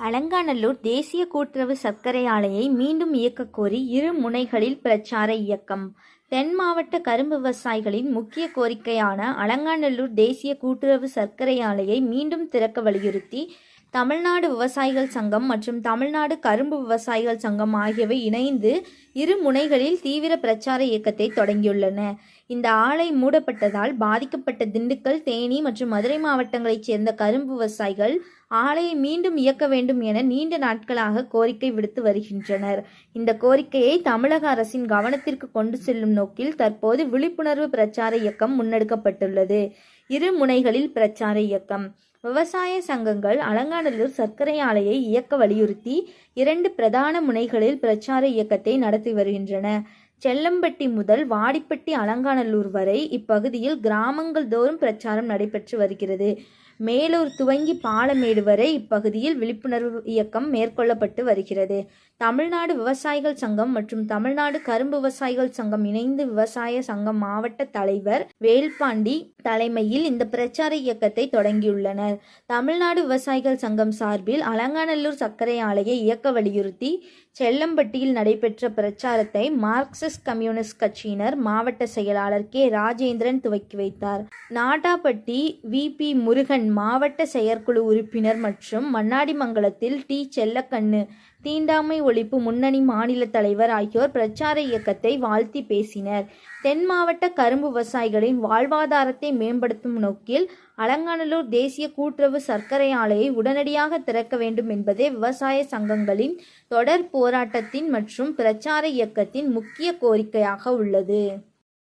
அலங்காநல்லூர் தேசிய கூட்டுறவு சர்க்கரை ஆலையை மீண்டும் இயக்கக்கோரி இரு முனைகளில் பிரச்சார இயக்கம். தென் மாவட்ட கரும்பு விவசாயிகளின் முக்கிய கோரிக்கையான அலங்காநல்லூர் தேசிய கூட்டுறவு சர்க்கரை ஆலையை மீண்டும் திறக்க வலியுறுத்தி தமிழ்நாடு விவசாயிகள் சங்கம் மற்றும் தமிழ்நாடு கரும்பு விவசாயிகள் சங்கம் ஆகியவை இணைந்து இரு முனைகளில் தீவிர பிரச்சார இயக்கத்தை தொடங்கியுள்ளன. இந்த ஆலை மூடப்பட்டதால் பாதிக்கப்பட்ட திண்டுக்கல் தேனி மற்றும் மதுரை மாவட்டங்களைச் சேர்ந்த கரும்பு விவசாயிகள் ஆலையை மீண்டும் இயக்க வேண்டும் என நீண்ட நாட்களாக கோரிக்கை விடுத்து வருகின்றனர். இந்த கோரிக்கையை தமிழக அரசின் கவனத்திற்கு கொண்டு செல்லும் நோக்கில் தற்போது விழிப்புணர்வு பிரச்சார இயக்கம் முன்னெடுக்கப்பட்டுள்ளது. இரு முனைகளில் பிரச்சார இயக்கம். விவசாய சங்கங்கள் அலங்காநல்லூர் சர்க்கரை ஆலையை இயக்க வலியுறுத்தி இரண்டு பிரதான முனைகளில் பிரச்சார இயக்கத்தை நடத்தி வருகின்றன. செல்லம்பட்டி முதல் வாடிப்பட்டி அலங்காநல்லூர் வரை இப்பகுதியில் கிராமங்கள் தோறும் பிரச்சாரம் நடைபெற்று வருகிறது. மேலூர் துவங்கி பாலமேடு வரை இப்பகுதியில் விழிப்புணர்வு இயக்கம் மேற்கொள்ளப்பட்டு வருகிறது. தமிழ்நாடு விவசாயிகள் சங்கம் மற்றும் தமிழ்நாடு கரும்பு விவசாயிகள் சங்கம் இணைந்து விவசாய சங்கம் மாவட்ட தலைவர் வேல்பாண்டி தலைமையில் இந்த பிரச்சார இயக்கத்தை தொடங்கியுள்ளனர். தமிழ்நாடு விவசாயிகள் சங்கம் சார்பில் அலங்காநல்லூர் சர்க்கரை ஆலையை இயக்க வலியுறுத்தி செல்லம்பட்டியில் நடைபெற்ற பிரச்சாரத்தை மார்க்சிஸ்ட் கம்யூனிஸ்ட் கட்சியினர் மாவட்ட செயலாளர் கே. ராஜேந்திரன் துவக்கி வைத்தார். நாட்டாப்பட்டி வி. பி. முருகன் மாவட்ட செயற்குழு உறுப்பினர் மற்றும் மண்ணாடிமங்கலத்தில் டி. செல்லக்கண்ணு தீண்டாமை ஒழிப்பு முன்னணி மாநில தலைவர் ஆகியோர் பிரச்சார இயக்கத்தை வாழ்த்தி பேசினர். தென் மாவட்ட கரும்பு விவசாயிகளின் வாழ்வாதாரத்தை மேம்படுத்தும் நோக்கில் அலங்காநல்லூர் தேசிய கூட்டுறவு சர்க்கரை ஆலையை உடனடியாக திறக்க வேண்டும் என்பதே விவசாய சங்கங்களின் தொடர் போராட்டத்தின் மற்றும் பிரச்சார இயக்கத்தின் முக்கிய கோரிக்கையாக உள்ளது.